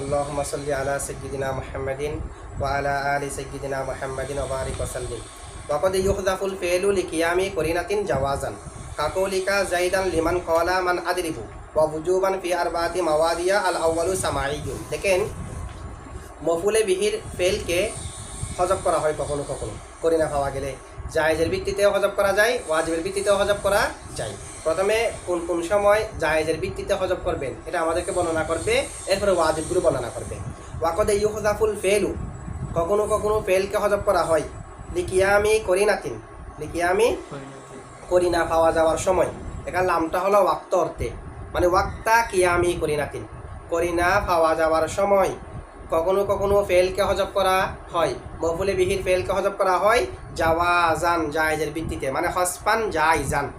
اللهم صل على سيدنا محمد وعلى آل سيدنا محمد وبارك وسلم وقد يحذف الفعل لقيام قرينة جوازا كقولك زيدا لمن قال من أدرب ووجوبا في أربعة مواضيع الأول سماعي দেখেন মফুলে বিহির ফেলকে হজব করা হয় কখনো কখনো করিনা পাওয়া গেলে জায়েজের ভিত্তিতে হজব করা যায়, ওয়াজিবের ভিত্তিতে হজব করা যায়। প্রথমে কোন কোন সময় জায়েজের ভিত্তিতে হজব করবেন, এটা আমাদেরকে বর্ণনা করবে, এরপরে ওয়াজিবগুলো বর্ণনা করবে। ওয়াকদে ইউহজাফুল ফেলু, কখনো কখনো ফেলকে হজব করা হয়, লিকিয়ামি আমি করি না পাওয়া যাওয়ার সময়। এখানে লামটা হলো ওয়াক্ত অর্থে মানে ওয়াক্তা কিয়ামি করি না পাওয়া যাওয়ার সময় কখনো কখনো ফেলকে হজব করা হয়। মফুলে বিহির ফেলকে হজব করা হয় জাওয়াজান জায়েজের ভিত্তিতে। মানে হসপান জাইজান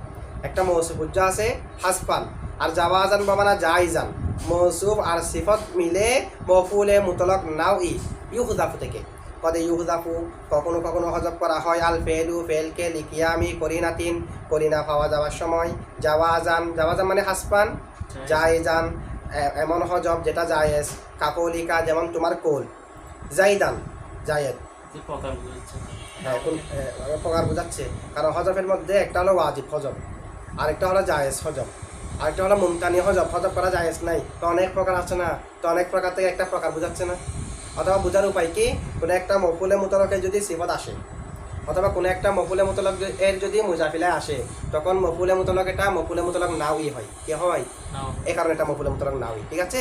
একটা মৌসুফ উজ্জা আছে হাসপান আর জাওয়াজান বাবানা জাইজান মৌসুফ আর সিফত মিলে মফুলে মুতলক নাও ই ইউহুদাফু থেকে। কদে ইউহুদাফু কখনো কখনো হজব করা হয় আল ফেলু ফেলকে লিকিয়ামি করিনাতিন করিনা পাওয়া যাওয়ার সময় জাওয়াজান জাওয়াজান মানে হাসপান জায়েজান। এ- এমন হজব যেটা জায়েজ। কাকলিকা যেমন তোমার কোল। জাইদান জায়েদ। হ্যাঁ প্রকার বোঝাচ্ছে। কারণ হজফের মধ্যে একটা হলো ওয়াজিব হজব আরেকটা হলো জায়েজ হজব আরেকটা হলো মুমতানি হজব হজব করা জায়েজ নাই তো অনেক প্রকার আছে না তো অনেক প্রকার থেকে একটা প্রকার বোঝাচ্ছে না। অথবা বোঝার উপায় কি? কোনো একটা মফুলে মোতলকে যদি সিফত আসে অথবা কোনো একটা মফুলে মোতলক এর যদি মুজাফিলায় আসে তখন মফুলে মোতলক এটা মফুলে মোতলক নাওই হয়। কি হয়? এ কারণে এটা মফুলে মোতলক নাওই। ঠিক আছে?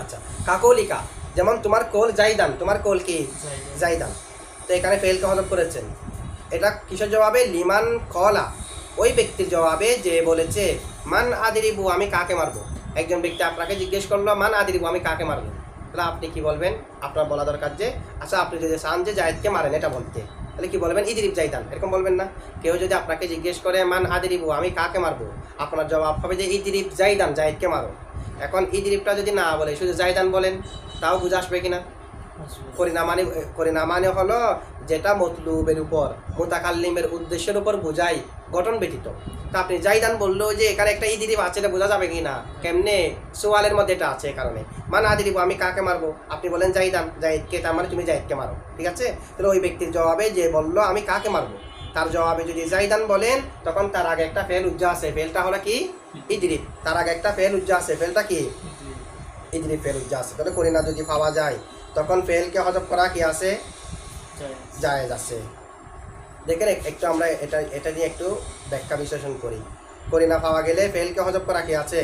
আচ্ছা কাকলিকা যেমন তোমার কোল জাইদান তোমার কোল কি? জাইদান। তো এখানে ফেলকে হজব করেছেন। এটা কিসের জবাবে? লিমান কলা ওই ব্যক্তির জবাবে যে বলেছে মান আদিরিবু আমি কাকে মারবো? একজন ব্যক্তি আপনাকে জিজ্ঞেস করল মান আদিরিবু আমি কাকে মারবো? তাহলে আপনি কি বলবেন? আপনার বলা দরকার যে আচ্ছা আপনি যদি চান যে জায়দকে মারেন এটা বলতে। তাহলে কি বলবেন? ইদিরিব জাইদান এরকম বলবেন না? কেউ যদি আপনাকে জিজ্ঞেস করে, মান আদিরিবু আমি কাকে মারবো? আপনার জবাব হবে যে ইদিরিব জাইদান জাইদকে মারো। এখন ইদিরিবটা যদি না বলে, শুধু জাইদান বলেন, তাও বুঝে আসবে কিনা? করিনা মানে করিনা মানে হলো যেটা মতলুবের উপর, মোতাকাল্লিমের উদ্দেশ্যের উপর বোঝাই গঠন ব্যতীত। তা আপনি জাইদান বলল যে, এখানে একটা ইদিরিব আছে, এটা বোঝা যাবে কি না কেমনে? সোয়ালের মধ্যে এটা আছে এই কারণে মানে আদিরিব আমি কাকে মারবো? আপনি বলেন জাইদান জাইদকে তার মানে তুমি জাইদকে মারো ঠিক আছে? তাহলে ওই ব্যক্তির জবাবে যে বলল আমি কাকে মারবো? তার জবাবে যদি জাইদান বলেন তখন তার আগে একটা ফেল উজ্জা আছে। ফেলটা হলো কি? ইদিরিব তার আগে একটা ফেল উজ্জা আছে। ফেলটা কি? ইদিরিব ফেল উজ্জা আছে। তাহলে করিনা যদি পাওয়া যায় তখন ফেলকে হজব করা কি আছে? জায়েজ আছে। দেখেন একটু আমরা এটা এটা নিয়ে একটু ব্যাখ্যা বিশ্লেষণ করি। করি না পাওয়া গেলে ফেলকে হজব করা কি আছে?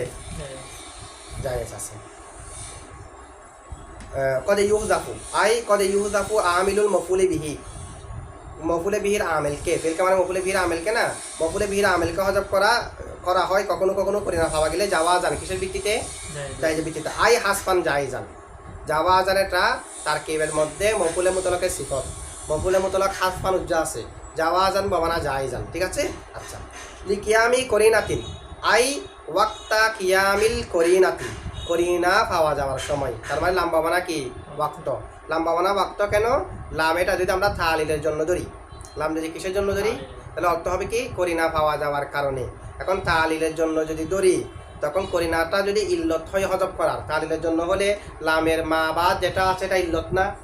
জায়েজ আছে। কদে ইউহজাফু। আই কদে ইউহজাফু আমিলুল মফুলি বিহি। মফুলে বিহির আমেলকে ফেলকে মানে মফুলে বিহির আমেলকে না? মফুলে বিহির আমেলকে হজব করা করা হয় কখনো কখনো করি না। পাওয়া গেলে যাওয়া যান কিসের ভিত্তিতে? জায়েজের ভিত্তিতে। আই হাসপান জাইজান যাওয়া আজানেটা তার কেবের মধ্যে মফুলে মুতলকের সিফত। মফুলে মুতলক হাসপান উজ্জা আছে। যাওয়া আজান বাবানা জাইজান ঠিক আছে? আচ্ছা। লি কিয়ামি করিনাতিন। আই ওয়াক্তা কিয়ামিল করিনাতিন। করিনা পাওয়া যাওয়ার সময়। তার মানে লাম্বা বানা কি? ওয়াক্ত লাম্বা বানা ওয়াক্ত কেন? লাম এটা যদি আমরা থালিলের জন্য ধরি। লাম যদি কিসের জন্য ধরি? তাহলে অর্থ হবে কি? করিনা পাওয়া যাওয়ার কারণে। এখন তালিলের জন্য যদি ধরি, তখন করিনাটা যদি ইল্লত হয় হজব করার তালিলের জন্য হলে লামের মা বা যেটা আছে এটা ইল্লত না?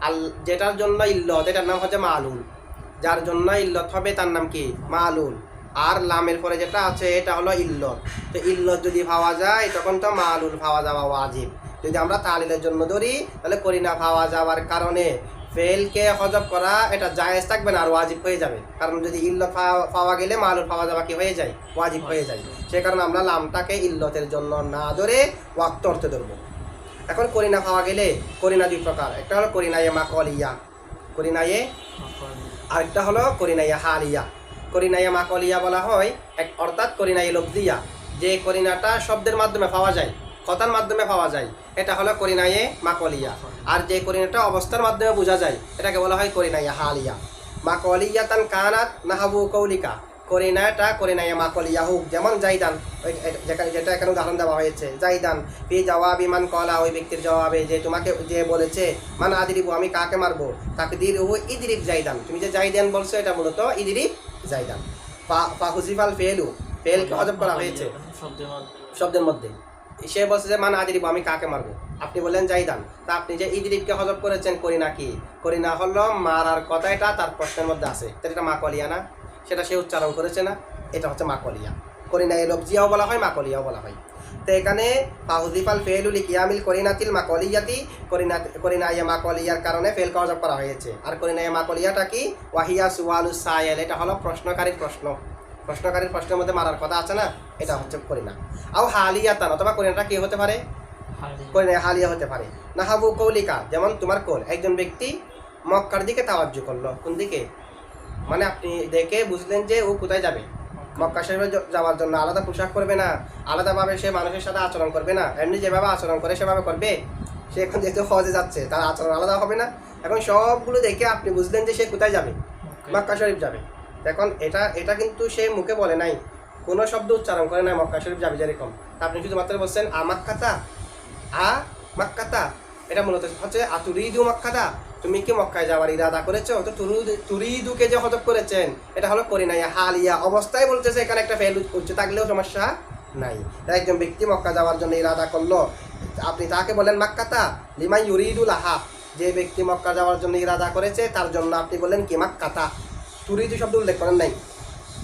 আল, যেটার জন্য ইল্লত এটার নাম হচ্ছে মালুল। যার জন্য ইল্লত হবে তার নাম কি? মালুল। আর লামের পরে যেটা আছে এটা হলো ইল্লত। তো ইল্লত যদি পাওয়া যায় তখন তো মালুল পাওয়া যাওয়া ওয়াজিব। যদি আমরা তালিলের জন্য ধরি তাহলে করিনা পাওয়া যাওয়ার কারণে। ফেলকে হজব করা এটা জায়েজ থাকবে না আর ওয়াজিব হয়ে যাবে। কারণ যদি ইল্লত পাওয়া- পাওয়া গেলে মালুল পাওয়া যাওয়া কি হয়ে যায়? ওয়াজিব হয়ে যায়। সে কারণে আমরা লামটাকে ইল্লতের জন্য না ধরে ওয়াক্ত অর্থে ধরবো। এখন করিনা পাওয়া গেলে করিনা দুই প্রকার। একটা হলো করিনা করিনায়ে মাকলিয়া করিনায়ে আরেকটা হলো করিনা করিনাইয়া হালিয়া। করিনাইয়া মাকলিয়া বলা হয়, এক অর্থাৎ করিনাই লব্ধিয়া যে করিনাটা শব্দের মাধ্যমে পাওয়া যায়, কথার মাধ্যমে পাওয়া যায়, এটা হলো করিনাইয়ে মাকলিয়া আর যে করিনাটা অবস্থার মাধ্যমে বোঝা যায়, এটাকে বলা হয় করিনাইয়া হালিয়া। মাকলিয়া তান কানাত নাহাবু কৌলিকা। করিনাটা করিনাইয়া মাকলিয়া হুক যেমন জাইদান যেটা- যেটা এখানে উদাহরণ দেওয়া হয়েছে জাইদান ফি জবাবি মান কলা ওই ব্যক্তির জবাবে যে তোমাকে যে বলেছে মান আদিরিবু আমি কাকে মারবো? তাকে দির ও ইদিরিব জাইদান। তুমি যে জাইদান বলছো এটা মূলত ইদিরিব জাইদান। ফা হুজিফাল ফেলু ফেলকে হজব করা হয়েছে। শব্দের মধ্যে। সে বলছে যে মান আদিরিব আমি কাকে মারবো? আপনি বললেন জাইদান। তা আপনি যে ইদিরিবকে হজব করেছেন করি না কি করি না হলো মারার কথা এটা তার প্রশ্নের মধ্যে আছে। এটা মা কলিয়া না সেটা সে উচ্চারণ করেছে না এটা হচ্ছে মা কলিয়া করি না এই লফজিয়াও বলা হয় মাকলিয়াও বলা হয়। তো এখানে ফাহুদিফাল ফেলুলি কিয়ামিল করিনাতিল মাকলিয়াতি করিনা করিনা ইয়া মা কলিয়ার কারণে ফেল হজব করা হয়েছে। আর করিনা ইয়া মা কলিয়াটা কি? ওয়াহিয়া সুয়ালু সায়েল এটা হলো প্রশ্নকারীর প্রশ্ন। প্রশ্নকারীর প্রশ্নের মধ্যে মারার কথা আছে না? এটা হচ্ছে করিনা। আও হালিয়াতান অথবা করিনাটা কি হতে পারে? করিনা হালিয়া হতে পারে। না হাবু কৌলিকা যেমন তোমার কোল একজন ব্যক্তি মক্কার দিকে তাওয়াজ্জু করল। কোন দিকে? মানে আপনি দেখে বুঝলেন যে ও কোথায় যাবে। মক্কা শরীফে যাওয়ার জন্য আলাদা পোশাক করবে না আলাদাভাবে সে মানুষের সাথে আচরণ করবে না। এমনি যেভাবে আচরণ করে সেভাবে করবে। সে এখন যেহেতু হজে যাচ্ছে তার আচরণ আলাদা হবে না। এখন সবগুলো দেখে আপনি বুঝলেন যে সে কোথায় যাবে মক্কা শরীফ যাবে। এখন এটা এটা কিন্তু সে মুখে বলে নাই। কোনো শব্দ উচ্চারণ করে নাই মক্কা শরীফ যাবে যেরকম। তা আপনি শুধুমাত্র বলছেন আমাক্কাতা আ মাক্কাতা। এটা মূলত হচ্ছে আতুরিদু মক্কাতা। তুমি কি মক্কায় যাওয়ার ইরাদা করেছ? তো তুরুদ তুরিদুকে যে হজব করেছেন, এটা হলো করি নাই হালিয়া অবস্থায় বলতেছে, এখানে একটা ফেল উচ্চ থাকলেও সমস্যা নাই। একজন ব্যক্তি মক্কা যাওয়ার জন্য ইরাদা করল। আপনি তাকে বলেন, মাক্কাতা লিমাই ইউরিদুল আহা। যে ব্যক্তি মক্কা যাওয়ার জন্য ইরাদা করেছে, তার জন্য আপনি বললেন কি, মাক্কাতা। তুরিদু শব্দ উল্লেখ করেন নাই।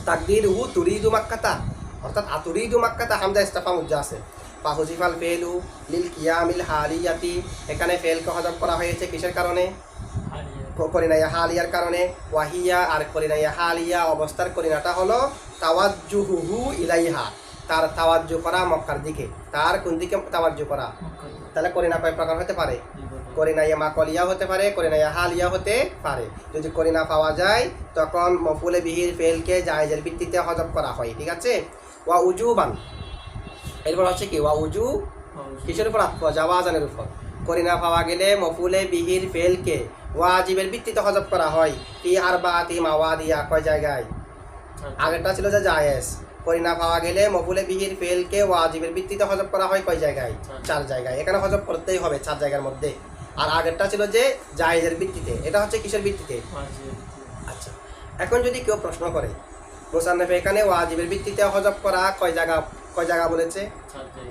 তাকদির হু তুরিদু মাক্কাতা। অর্থাৎ আতুরিদু মাক্কাতা হামদা ইস্তাফা মুজ্জা আছে। ফাহুজিফাল ফেলু লিল কিয়ামিল হালিয়াতি। এখানে ফেলকে হজব করা হয়েছে কিসের কারণে? করিনাইয়া হালিয়ার কারণে ওয়াহিয়া আর করিনাইয়া হালিয়া অবস্থার করিনাটা হলো তাওয়াজ্জুহুহু ইলাইহা তার তাওয়াজ্জু করা মক্কার দিকে। তার কোন দিকে তাওয়াজ্জু করা? তাহলে করিনা কয় প্রকার হতে পারে? করিনাইয়া মাকলিয়া হতে পারে করিনাইয়া হালিয়া হতে পারে। যদি করিনা পাওয়া যায় তখন মফুলে বিহির ফেলকে জায়েজের ভিত্তিতে হজব করা হয় ঠিক আছে? ওয়া উজুবান। এরপর হচ্ছে কি? ওয়া উজু। কিসের উপর? আত্ম জাওয়াজানের উপর। করিনা পাওয়া গেলে মফুলে বিহির ফেলকে ওয়াজিবের ভিত্তিতে হজব করা হয়। ফি আর বা আতি মাওয়াদিয়া কয় জায়গায়? আগেরটা ছিল যে জায়েজ। করিনা পাওয়া গেলে মফুলে বিহির ফেলকে ওয়াজিবের ভিত্তিতে হজব করা হয় কয় জায়গায়? চার জায়গায়। এখানে হজব করতেই হবে চার জায়গার মধ্যে। আর আগেরটা ছিল যে জায়েজের ভিত্তিতে। এটা হচ্ছে কিসের ভিত্তিতে? আচ্ছা। এখন যদি কেউ প্রশ্ন করে মোসান্নফ এখানে ওয়াজিবের ভিত্তিতে হজব করা কয় জায়গা কয় জায়গা বলেছে?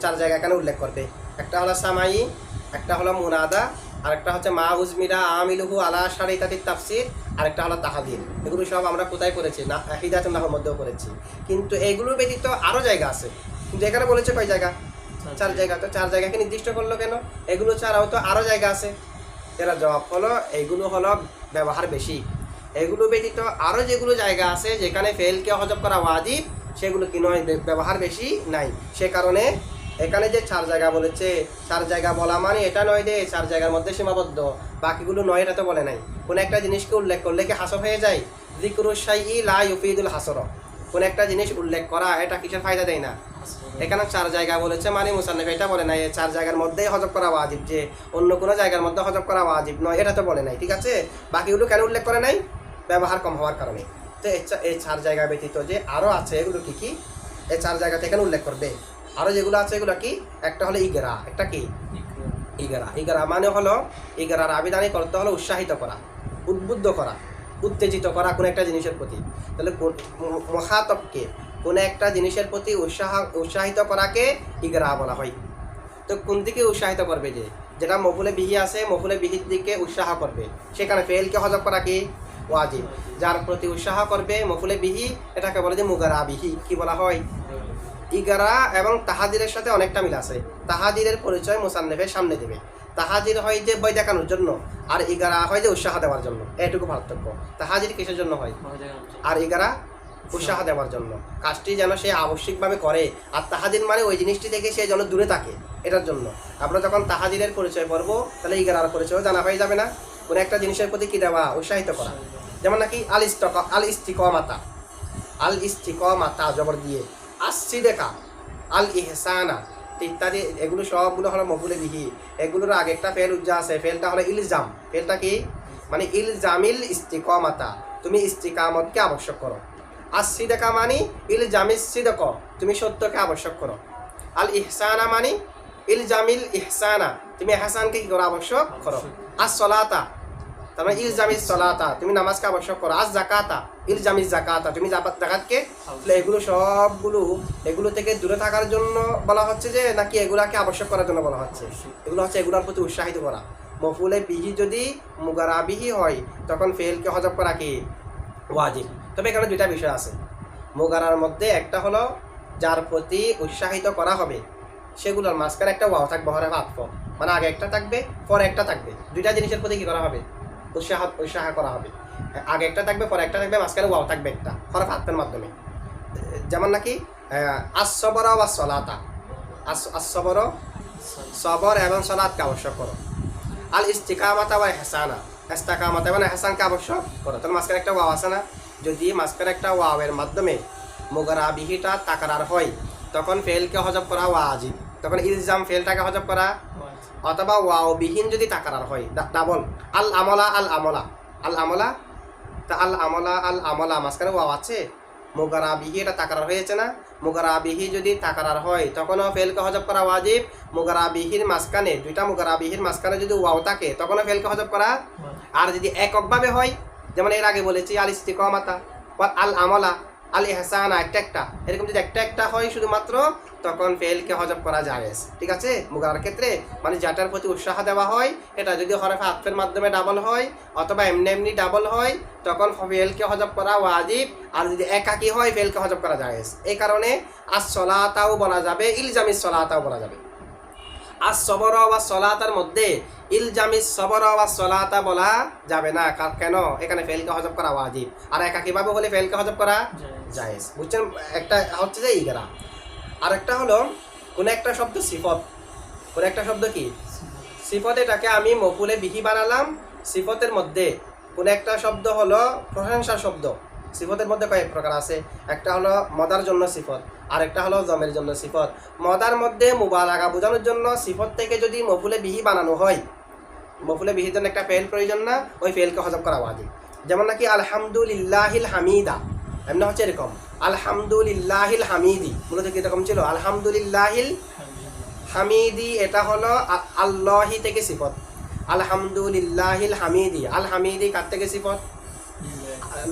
চার জায়গা এখানে উল্লেখ করবে। একটা হলো সামাই একটা হলো মুনাদা আর একটা হচ্ছে মা উজমিরা আমিলুহু আলা সারি ইত্যাদির তাফসির আর একটা হলো তাহাদির এগুলো সব আমরা কোথায় করেছি? না হিদাতুল নাহর মধ্যেও করেছি। কিন্তু এগুলোর ব্যতীত আরও জায়গা আছে। কিন্তু এখানে বলেছে কয় জায়গা? চার জায়গা। তো চার জায়গাকে নির্দিষ্ট করল কেন? এগুলো ছাড়াও তো আরও জায়গা আছে। এরা জবাব হলো এগুলো হলো ব্যবহার বেশি। এগুলো ব্যতীত আরও যেগুলো জায়গা আছে যেখানে ফেলকে হজব করা ওয়াজিব সেগুলো কি নয়? ব্যবহার বেশি নাই। সে কারণে এখানে যে চার জায়গা বলেছে, চার জায়গা বলা মানে এটা নয় যে চার জায়গার মধ্যে সীমাবদ্ধ। বাকিগুলো নয় এটা তো বলে নাই। কোনো একটা জিনিসকে উল্লেখ করলে কি হাসর হয়ে যায়? জিক্রুসাই লা ইউফিদুল হাসর। কোনো একটা জিনিস উল্লেখ করা, এটা কিসের ফায়দা দেয় না? এখানে চার জায়গা বলেছে মানে মুসান্নফ, এটা বলে নাই চার জায়গার মধ্যেই হজব করা ওয়াজিব, যে অন্য কোনো জায়গার মধ্যে হজব করা ওয়াজিব নয়, এটা তো বলে নাই, ঠিক আছে? বাকিগুলো কেন উল্লেখ করে নাই? ব্যবহার কম হওয়ার কারণে। তো এই চার জায়গা ব্যতীত যে আরও আছে, এগুলো কি কি? এই চার জায়গাতে এখানে উল্লেখ করবে। আরও যেগুলো আছে এগুলো কি? একটা হলো ইগরা, একটা কি? ইগরা। ইগরা মানে হলো, ইগরার আবেদানি করতে হলো উৎসাহিত করা, উদ্বুদ্ধ করা, উত্তেজিত করা কোনো একটা জিনিসের প্রতি। তাহলে মহাতবকে কোনো একটা জিনিসের প্রতি উৎসাহ, উৎসাহিত করাকে ইগরা বলা হয়। তো কোন দিকে উৎসাহিত করবে যে? যেটা মফুলে বিহি আছে, মফুলে বিহির দিকে উৎসাহ করবে। সেখানে ফেলকে হজব করা কি? ওয়াজিব। যার প্রতি উৎসাহ করবে মফুলে বিহি, এটাকে বলে যে মুগারা বিহি। কি বলা হয়? ইগারা এবং তাহাদিরের সাথে অনেকটা মিল আছে। তাহাদিরের পরিচয় মুসান্নেফের সামনে দেবে। তাহাজির হয় যে বই দেখানোর জন্য, আর ইগারা হয় যে উৎসাহ দেওয়ার জন্য। এটুকু পার্থক্য। তাহাজির কিসের জন্য হয়? আর ইগারা উৎসাহ দেওয়ার জন্য। কাজটি যেন সে আবশ্যিকভাবে করে, আর তাহাদির মানে ওই জিনিসটি থেকে সে যেন দূরে থাকে, এটার জন্য। আমরা যখন তাহাদিরের পরিচয় পড়ব, তাহলে ইগারার পরিচয় জানা হয়ে যাবে না। কোনো একটা জিনিসের প্রতি কি দেওয়া? উৎসাহিত করা। যেমন নাকি আল ইস্তক আল ইস্তিকমাতা আল ইস্তিকমাতা জবর দিয়ে। আসছি দেখা আল ইহসানা ইত্যাদি এগুলো সবগুলো হলো মফুলে বিহি। এগুলোর আগে একটা ফেল উজ্জা আছে, ফেলটা হলো ইলজাম। ফেলটা কি? মানে ইলজামিল ইস্তিকমাতা, তুমি ইস্তিকামতকে আবশ্যক করো। আর সিদেকা মানি ইল জামিল সিদক তুমি সত্যকে আবশ্যক করো। আল ইহসানা মানি ইলজামিল ইহসানা তুমি এহসানকে কি করো? আবশ্যক করো। আর সলাতা তারপরে ইলজামিস সলাতা তুমি নামাজকে আবশ্যক করো। আজ জাকাতা ইলজামিস জাকাতা তুমি জাকাত জাকাতকে এগুলো সবগুলো এগুলো থেকে দূরে থাকার জন্য বলা হচ্ছে যে নাকি এগুলাকে আবশ্যক করার জন্য বলা হচ্ছে। এগুলো হচ্ছে এগুলোর প্রতি উৎসাহিত করা। মফুলে বিহি যদি মুগারাবিহি হয় তখন ফেলকে হজব করা কি? ওয়াজিব। তবে এখানে দুইটা বিষয় আছে। মুগারার মধ্যে একটা হলো যার প্রতি উৎসাহিত করা হবে সেগুলোর মাঝখানে একটা ওয়াও থাকবে হরে আত্ম মানে আগে একটা থাকবে পরে একটা থাকবে। দুইটা জিনিসের প্রতি কি করা হবে? উৎসাহ উৎসাহ করা হবে। আগে একটা থাকবে, পরে একটা থাকবে, মাঝখানে ওয়াও থাকবে একটা হরফ আত্মের মাধ্যমে। যেমন নাকি আসবর বা সলাতা আসবর সবর এবং সলাদকে আবশ্যক করো। আল ইস্তিকামাতা বা হেসানা ইস্তাকামাতা মানে হেসানকে আবশ্যক করো। তাহলে মাঝখানে একটা ওয়াও আছে না? যদি মাঝখানে একটা ওয়াওয়ের মাধ্যমে মোগরা বিহিটা তাকারার হয়, তখন ফেলকে হজব করা ওয়া ওয়াজিব। তখন ইলজাম ফেলটাকে হজব করা অথবা ওয়াও বিহীন যদি তাকারার হয় ডাবল আল আমলা আল আমলা আল আমলা তা আল আমলা আল আমলা মাঝখানে ওয়াও আছে মোগারা বিহি এটা তাকারার হয়েছে না মোগারা বিহি যদি তাকারার হয় তখনও ফেলকে হজব করা ওয়াজিব মোগারা বিহির মাঝখানে দুইটা মোগারা বিহির মাঝখানে যদি ওয়াও থাকে তখনও ফেলকে হজব করা আর যদি এককভাবে হয় যেমন এর আগে বলেছি আল ইস্তিকমাতা আল আমলা আল ইহসানা একটা একটা। এরকম যদি একটা একটা হয় শুধুমাত্র, তখন ফেলকে হজব করা যায় ঠিক আছে? মুগার ক্ষেত্রে মানে যাটার প্রতি উৎসাহ দেওয়া হয়, এটা যদি হরফে আত্মের মাধ্যমে ডাবল হয়, অথবা এমনি এমনি ডাবল হয়, তখন ফেলকে হজব করা ওয়াজিব। আর যদি একাকি হয়, ফেলকে হজব করা যায় এই কারণে আজ সলাতাও বলা যাবে ইলজামিস সলাতাও বলা যাবে। আর সবর বা সলাতার মধ্যে ইলজামিস সবর বা সলাতা বলা যাবে না। কেন? এখানে ফেলকে হজব করা ওয়াজিব। আর একাকিভাবে বলে ফেলকে হজব করা জায়েজ। বুঝছেন? একটা হচ্ছে যে ইগরা। আর একটা হলো কোন একটা শব্দ সিফত। কোন একটা শব্দ কি? সিফত এটাকে আমি মকুলে বিহি বানালাম। সিফতের মধ্যে কোন একটা শব্দ হলো প্রশংসা শব্দ। সিফতের মধ্যে কয়েক প্রকার আছে। একটা হলো মদার জন্য সিফত আর একটা হলো জমের জন্য সিফত। মদার মধ্যে মুবালাগা বোঝানোর জন্য সিফত থেকে যদি মফুলে বিহি বানানো হয়, মফুলে বিহির জন্য একটা ফেল প্রয়োজন না, ওই ফেলকে হজব করা ওয়াজিব। যেমন নাকি আলহামদুলিল্লাহিল হামিদা, এমনি হচ্ছে এরকম, আলহামদুলিল্লাহিল হামিদি, মূলত কি এরকম ছিল? আলহামদুলিল্লাহিল হামিদি, এটা হলো আল্লাহি থেকে সিফত। আলহামদুলিল্লাহিল হামিদি, আল হামিদি কার থেকে সিফত?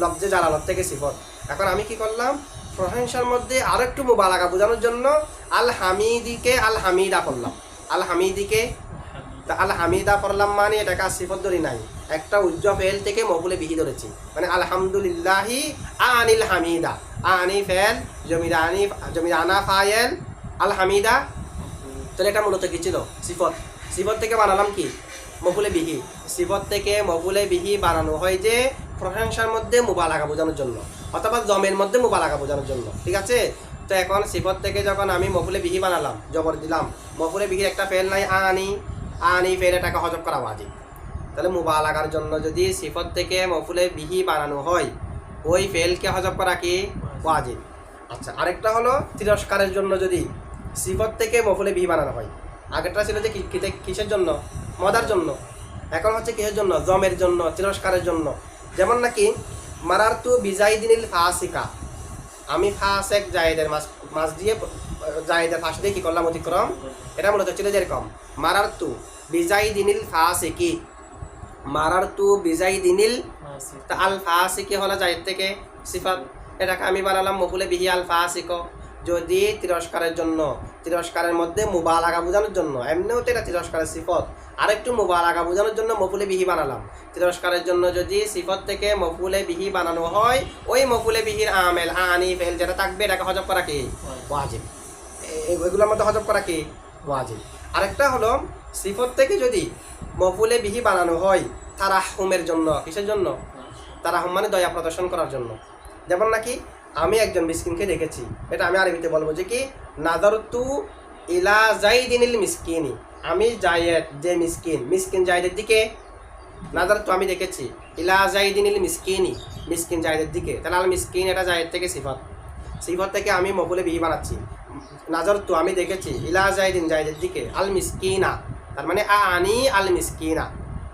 লফজে জালালত থেকে সিফত। এখন আমি কি করলাম? প্রশংসার মধ্যে আরও একটু মুবালাগা বোঝানোর জন্য আল হামিদিকে আল হামিদা করলাম আল হামিদিকে তা আল হামিদা করলাম মানে এটাকে আর সিফত ধরি নাই। একটা উজ্জ ফেল থেকে মহুলে বিহি ধরেছি। মানে আলহামদুলিল্লাহি আনিল হামিদা। আনি ফেল জমিদানি জমিদানা ফায়েল, আল হামিদা। তাহলে এটা মূলত কি ছিল? সিফত। সিফত থেকে বানালাম কি? মফুলে বিহি। সিফত থেকে মফুলে বিহি বানানো হয় যে প্রশংসার মধ্যে মুবালাগা বোঝানোর জন্য, অথবা জমের মধ্যে মুবালাগা বোঝানোর জন্য, ঠিক আছে? তো এখন সিফত থেকে যখন আমি মফুলে বিহি বানালাম, জবর দিলাম, মফুলে বিহির একটা ফেল নাই আনি আনি ফেল, এটাকে হজব করা ওয়াজিব। তাহলে মোবাইল মুবালাগার জন্য যদি সিফত থেকে মফুলে বিহি বানানো হয়, ওই ফেলকে হজব করা কি? ওয়াজিব। আচ্ছা আরেকটা হলো তিরস্কারের জন্য যদি সিফত থেকে মফুলে বিহি বানানো হয়, আগেরটা ছিল যে কিসের জন্য? মদার জন্য। এখন হচ্ছে কিসের জন্য? জমের জন্য, তিরস্কারের জন্য। যেমন নাকি মারার তু বিজাইদিনিল ফাসিকা। আমি ফাসেক জায়েদের মাছ মাছ দিয়ে জায়েদের ফাঁস দিয়ে কি করলাম অতিক্রম? এটা মূলত ছিল যেরকম মারার তু বিজাইদিনিল ফাসিকি। মারার তু বিজাইদিনিল তা আল ফাসিকি হলো জায়েদ থেকে সিফাত। এটাকে আমি বানালাম মফুলে বিহি আল ফাসিক। যদি তিরস্কারের জন্য তিরস্কারের মধ্যে মোবাইল আগা বোঝানোর জন্য এমনিও তো এটা তিরস্কারের সিফত। আরেকটু আগা বোঝানোর জন্য মফুলে বিহি বানালাম। তিরস্কারের জন্য যদি সিফত থেকে মফুলে বিহি বানানো হয় ওই মফুলে বিহির আমেল আনি ফেল যেটা থাকবে এটাকে হজব করা কি? ওয়াজিব। এগুলোর মধ্যে হজব করা কি? ওয়াজিব। আরেকটা হলো সিফত থেকে যদি মফুলে বিহি বানানো হয় তারা তারাহুমের জন্য কিসের জন্য? তারা তারাহুম মানে দয়া প্রদর্শন করার জন্য। যেমন নাকি আমি একজন মিসকিনকে দেখেছি। এটা আমি আরবিতে বলব যে কি নাদার তু ইলা জাইদিনিল মিসকিনি। আমি জায়েদ, যে মিসকিন মিসকিন জায়েদের দিকে নাদার তো আমি দেখেছি। ইলা জাইদিনিল মিসকিনি, মিসকিন জায়েদের দিকে। তাহলে আল মিসকিন এটা জায়েদ থেকে সিফত। সিফত থেকে আমি মকুলে বিহি বানাচ্ছি। নাজর তো আমি দেখেছি, ইলা জাইদিন জায়েদের দিকে। আল মিসকিনা, তার মানে আ আনি আল মিসকিনা।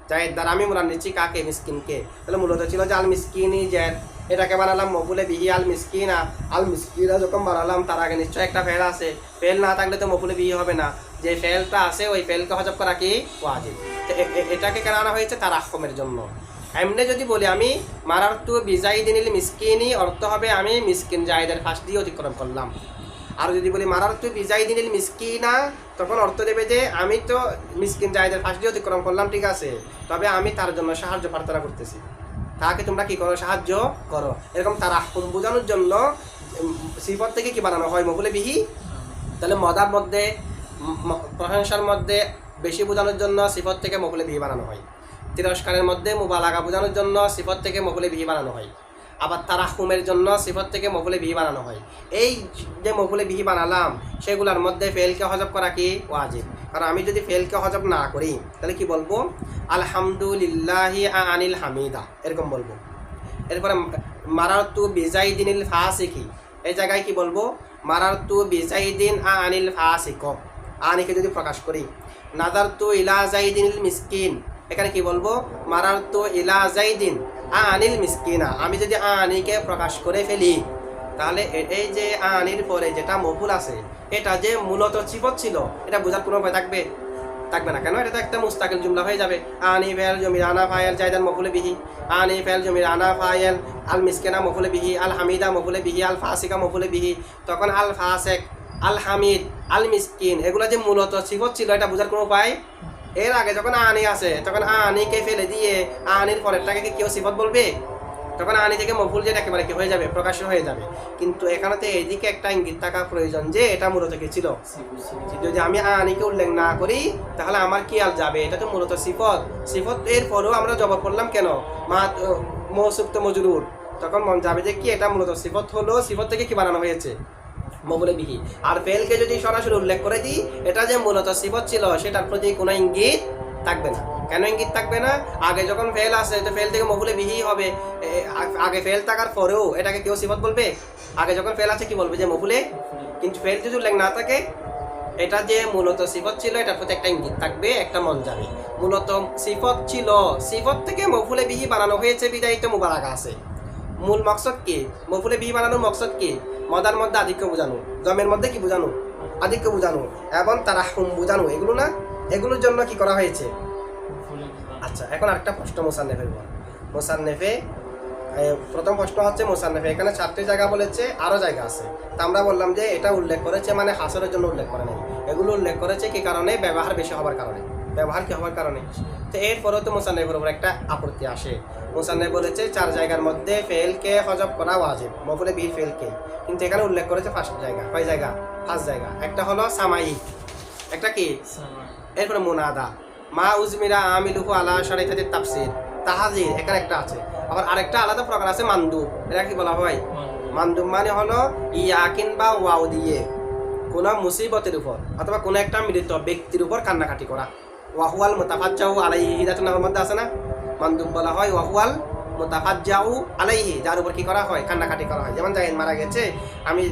জায়েদ দ্বারা আমি মুরান নিচ্ছি কাকে, মিসকিনকে। তাহলে মূলত ছিল যে আল মিসকিনি জায়েদ এটাকে বানালাম মফুলে বিহি আল মিসকিনা। আল মিসকিনা যখন বানালাম, তার আগে নিশ্চয় একটা ফেল আছে। ফেল না থাকলে তো মফুলে বিহি হবে না। যে ফেলটা আছে, ওই ফেলকে হজব করা কি? ওয়াজিব। এটাকে কেন আনা হয়েছে? তার আহমের জন্য। এমনি যদি বলি আমি মারার তু বিজাই দিনিল মিসকিনি, অর্থ হবে আমি মিসকিন জায়দের ফাঁস দিয়ে অতিক্রম করলাম। আর যদি বলি মারার তু বিজাই দিনিল মিসকিনা, তখন অর্থ দেবে যে আমি তো মিসকিন জায়দের ফাঁস দিয়ে অতিক্রম করলাম, ঠিক আছে। তবে আমি তার জন্য সাহায্য প্রার্থনা করতেছি। তাকে তোমরা কি করো? সাহায্য করো। এরকম তার বোঝানোর জন্য শ্রীপদ থেকে কি বানানো হয়? মহুলে বিহি তাহলে মদার মধ্যে প্রশংসার মধ্যে বেশি বোঝানোর জন্য সিফত থেকে মগুলে বিহি বানানো হয়। তিরস্কারের মধ্যে মুবালাগা বোঝানোর জন্য সিফত থেকে মগুলে বিহি বানানো হয়। আবার তারাহুমের জন্য সিফত থেকে মকুলে বিহি বানানো হয়। এই যে মকুলে বিহি বানালাম, সেগুলোর মধ্যে ফেলকে হজব করা কি? ওয়াজিব। কারণ আমি যদি ফেলকে হজব না করি, তাহলে কি বলব? আলহামদুলিল্লাহি আনিল হামিদা। এরকম বলব। এরপরে মারাতু বিজাইদিনিল ফাসিকি। এই জায়গায় কি বলব? মারাতু বিজাইদিন আ আনিল ফাসিক। আনিকে যদি প্রকাশ করি নাদার তু ইলা জাইদিনিল মিসকিন। এখানে কি বলব? মারার তু ইলা জাইদিন আনিল মিসকিনা, আমি যদি আনিকে প্রকাশ করে ফেলি, তাহলে এই যে আনির পরে যেটা মফুল আছে, এটা যে মূলত চিপত ছিল, এটা বোঝার কোনো উপায় থাকবে? থাকবে না। কেন? এটা একটা মুস্তাকিল জুমলা হয়ে যাবে। আনি ফেল জমির আনা ফায়েল জাইদান মফুলে বিহি। আনি ফেল জমির আনা ফায়েল আল মিসকেনা মফুলে বিহি, আল হামিদা মফুলে বিহি, আল ফাসিকা মফুলে বিহি। তখন আল ফাসেক, আল হামিদ, আল মিসকিন, এগুলো যে মূলত সিফত ছিল, এটা বোঝার কোনো উপায় এর আগে যখন আনি আছে, তখন আনিকে ফেলে দিয়ে, আনির পরেরটাকে কেউ সিফত বলবে? তখন আনি থেকে মফুল যেটা একেবারে কি হয়ে যাবে, প্রকাশ্য হয়ে যাবে। কিন্তু এখানেতে এইদিকে একটা ইঙ্গিত থাকা প্রয়োজন যে, এটা মূলত কি ছিল? যদি আমি আনিকে উল্লেখ না করি, তাহলে আমার কি আল যাবে? এটা তো মূলত সিফত। সিফত এর পরেও আমরা জবাব করলাম কেন? মা মৌসুক্ত মজুরুর। তখন মন যাবে যে কি, এটা মূলত সিফত হলো, সিফত থেকে কি বানানো হয়েছে? মবলে বিহি আর ফেলকে যদি সরাসরি উল্লেখ করে দিই, এটা যে মূলত সিফত ছিল, সেটার প্রতি কোনো ইঙ্গিত থাকবে না। কেন ইঙ্গিত থাকবে না? আগে যখন ফেল আসে, তো ফেল থেকে মফুলে বিহি হবে আগে ফেল থাকার পরেও এটাকে কেউ সিফত বলবে? আগে যখন ফেল আছে, কি বলবে যে মফুলে কিন্তু ফেল যদি উল্লেখ না থাকে, এটা যে মূলত সিফত ছিল, এটার প্রতি একটা ইঙ্গিত থাকবে, একটা মন যাবে। মূলত সিফত ছিল, সিফত থেকে মফুলে বিহি বানানো হয়েছে বিদায়ী তো মুবারাকা আছে। মূল মকসদ কি? মফুলে বিহি বানানোর মকসদ কি? মদার মধ্যে আধিক্য বোঝানো জমের মধ্যে কি বোঝানো? আধিক্য বোঝানো এবং তারা হুম বোঝানো, এগুলো না? এগুলোর জন্য কি করা হয়েছে? আচ্ছা এখন আরেকটা প্রশ্ন মোসান্নেফের বল মোসান্নেফে প্রথম প্রশ্ন হচ্ছে মোসান্নেফে, এখানে চারটি জায়গা বলেছে, আরও জায়গা আছে। তা আমরা বললাম যে এটা উল্লেখ করেছে মানে হাসরের জন্য উল্লেখ করে নাই। এগুলো উল্লেখ করেছে কি কারণে? ব্যবহার বেশি হওয়ার কারণে। ব্যবহার কি হওয়ার কারণে? তো এরপরেও তো মোসান্নেফের উপর একটা আপত্তি আসে। মোসান্নেফ বলেছে চার জায়গার মধ্যে ফেলকে হজব করা ওয়াজিব মফুলে বিল ফেলকে কিন্তু এখানে উল্লেখ করেছে ফার্স্ট জায়গা কয় জায়গা? ফার্স্ট জায়গা। একটা হলো সামায়িক একটা কি? এরপরে মুনাদা। মা উজমিরা আমিলুহু আলা শরীফাতের তাফসির। তাহাজির এখানে একটা আছে। আবার আরেকটা আলাদা প্রকার আছে মান্দুব। এটা কি বলা হয়? মান্দুব মানে হলো ইয়াকিন বা ওয়াও দিয়ে কোনো মুসিবতের উপর অথবা কোনো একটা মৃত ব্যক্তির উপর কান্নাকাটি করা। ওয়াহুয়াল মোতাফাজ্জাউ আলাইহি হিদাতুন মধ্যে আছে না মান্দুব বলা হয় ওয়াহুয়াল মোতাফাজ্জাউ আলাইহি যার উপর কি করা হয় কান্নাকাটি করা হয় যেমন জাহিদ মারা গেছে আমি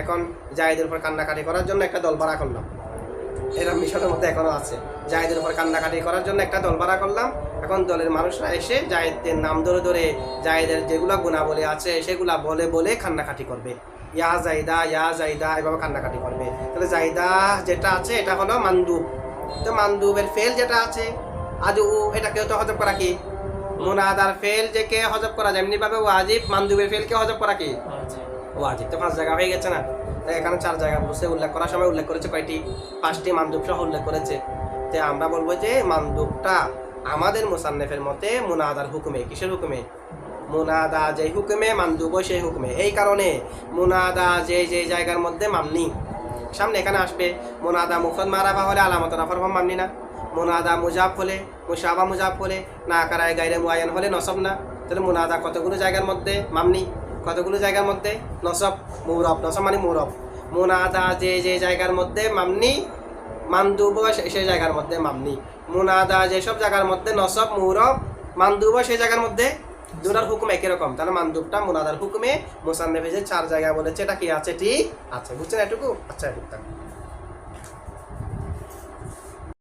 এখন জাহিদের উপর কান্নাকাটি করার জন্য একটা দল ভাড়া করলাম এরা মিশনের মধ্যে এখনও আছে জাহেদের উপর কান্নাকাটি করার জন্য একটা দল ভাড়া করলাম এখন দলের মানুষরা এসে জাহেদের নাম ধরে ধরে জাহেদের যেগুলা গুণাবলী আছে সেগুলা বলে বলে কান্নাকাটি করবে ইয়া জাইদা ইয়া জাইদা এভাবে কান্নাকাটি করবে তাহলে জাইদা যেটা আছে এটা হলো মান্দুব তো মান্দুবের ফেল যেটা আছে আজ ও এটাকে তো হজব করা কি? মুনাদার ফেল যে কে হজব করা যায় এমনি ভাবে ওয়াজিব মান্দুবের ফেলকে হজব করা কি? ওয়াজিব। তো পাঁচ জায়গা হয়ে গেছে না? তাই এখানে চার জায়গা বসে উল্লেখ করার সময় উল্লেখ করেছে কয়টি? পাঁচটি মান্দুব সহ উল্লেখ করেছে। তো আমরা বলব যে মান্দুবটা আমাদের মুসান্নেফের মতে মুনাদার হুকুমে কিসের হুকুমে? মুনাদা যে হুকুমে মান্দুব সেই হুকুমে। এই কারণে মুনাদা যে যে জায়গার মধ্যে মামনি সামনে এখানে আসবে। মোনাদা মুফরদ মারাবা হলে আলামত রাফার ফর্ম মামনি না। মোনাদা মুজাব হলে মুসাবা মুজাব হলে, না কারায় গাইরে মুআয়ান হলে নসব না। তাহলে মোনাদা কতগুলো জায়গার মধ্যে মামনি? কতগুলো জায়গার মধ্যে নসব? মৌরব, নসব মানে মৌরব। মোনাদা যে যে জায়গার মধ্যে মামনি, মান্দুব সেই জায়গার মধ্যে মামনি। মোনাদা যেসব জায়গার মধ্যে নসব, মৌরব, মান্দুব সেই জায়গার মধ্যে দুটার হুকুম একই রকম। তাহলে মান্দুবটা মোনাদার হুকুমে মুসান্নেফে যে চার জায়গায় বলেছে, এটা কি আছে? ঠিক আছে। বুঝছেন এটুকু? আচ্ছা এটুকু।